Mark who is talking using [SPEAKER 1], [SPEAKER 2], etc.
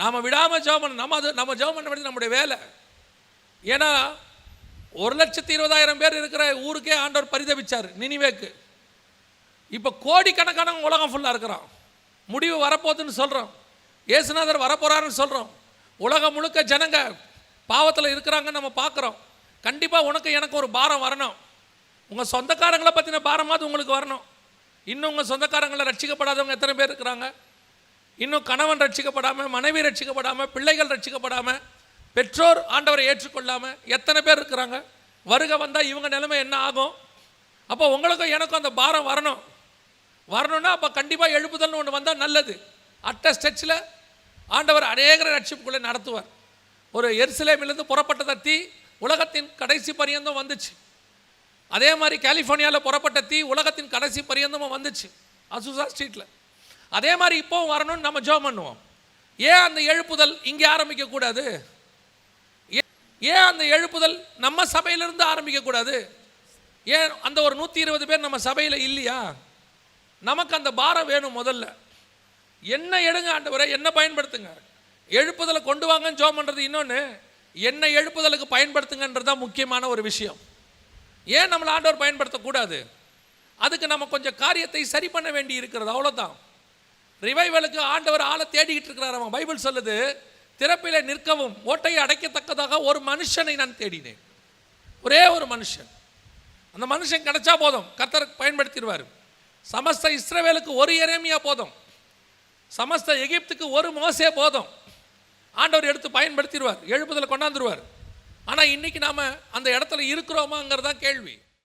[SPEAKER 1] நாம் விடாமல் ஜெபம் பண்ண நம்ம அது நம்ம ஜெபம் பண்ண வேண்டியது நம்முடைய வேலை. ஏன்னா ஒரு லட்சத்தி இருபதாயிரம் பேர் இருக்கிற ஊருக்கே ஆண்டவர் பரிதபிச்சார் நினிவேக்கு. இப்போ கோடிக்கணக்கான உலகம் ஃபுல்லாக இருக்கிறோம் முடிவு வரப்போகுதுன்னு சொல்கிறோம் இயேசுநாதர் வரப்போகிறாருன்னு சொல்கிறோம் உலகம் முழுக்க ஜனங்க பாவத்தில் இருக்கிறாங்கன்னு நம்ம பார்க்குறோம் கண்டிப்பாக உனக்கு எனக்கு ஒரு பாரம் வரணும். உங்கள் சொந்தக்காரங்களை பற்றின பாரமாவது உங்களுக்கு வரணும். இன்னும் உங்கள் சொந்தக்காரங்களை ரட்சிக்கப்படாதவங்க எத்தனை பேர் இருக்கிறாங்க? இன்னும் கணவன் ரட்சிக்கப்படாமல் மனைவி ரட்சிக்கப்படாமல் பிள்ளைகள் ரட்சிக்கப்படாமல் பெற்றோர் ஆண்டவரை ஏற்றுக்கொள்ளாமல் எத்தனை பேர் இருக்கிறாங்க? வருகை வந்தால் இவங்க நிலைமை என்ன ஆகும்? அப்போ உங்களுக்கும் எனக்கும் அந்த பாரம் வரணும். வரணும்னா அப்போ கண்டிப்பாக எழுப்புதல்னு ஒன்று வந்தால் நல்லது. அட்ட ஸ்டெச்சில் ஆண்டவர் அநேகரை ரட்சிப்புக்குள்ளே நடத்துவார். ஒரு எருசலேமிலிருந்து புறப்பட்ட தீ உலகத்தின் கடைசி பரியந்தம் வந்துச்சு. அதே மாதிரி கலிஃபோர்னியாவில் புறப்பட்ட தீ உலகத்தின் கடைசி பரியந்தமும் வந்துச்சு. அசுசா ஸ்ட்ரீட்டில் அதே மாதிரி இப்போவும் வரணும்னு நம்ம ஜோம் பண்ணுவோம். ஏன் அந்த எழுப்புதல் இங்கே ஆரம்பிக்கக்கூடாது ஏன் அந்த எழுப்புதல் நம்ம சபையிலிருந்து ஆரம்பிக்கக்கூடாது ஏன் அந்த ஒரு நூற்றி இருபது பேர் நம்ம சபையில் இல்லையா? நமக்கு அந்த பாரம் வேணும் முதல்ல. என்ன எடுங்க ஆண்டவரை என்ன பயன்படுத்துங்க? எழுப்புதலை கொண்டு வாங்கன்னு ஜோம் பண்ணுறது இன்னொன்று என்ன எழுப்புதலுக்கு பயன்படுத்துங்கன்றது தான் முக்கியமான ஒரு விஷயம். ஏன் நம்மளை ஆண்டவர் பயன்படுத்தக்கூடாது? அதுக்கு நம்ம கொஞ்சம் காரியத்தை சரி பண்ண வேண்டி இருக்கிறது அவ்வளோதான் ரிவைவலுக்கு ஆண்டவர் ஆளை தேடிக்கிட்டு இருக்கிறார். அவன் பைபிள் சொல்லுது திறப்பில நிற்கவும் ஓட்டையை அடைக்கத்தக்கதாக ஒரு மனுஷனை நான் தேடினேன். ஒரே ஒரு மனுஷன். அந்த மனுஷன் கிடைச்சா போதும் கர்த்தர் பயன்படுத்திடுவார். சமஸ்த இஸ்ரவேலுக்கு ஒரு எரேமியா போதும். சமஸ்த எகிப்துக்கு ஒரு மோசே போதும். ஆண்டவர் எடுத்து பயன்படுத்திடுவார் எழுப்புதலை கொண்டாந்துருவார். ஆனால் இன்றைக்கி நாம் அந்த இடத்துல இருக்கிறோமாங்கிறது தான் கேள்வி.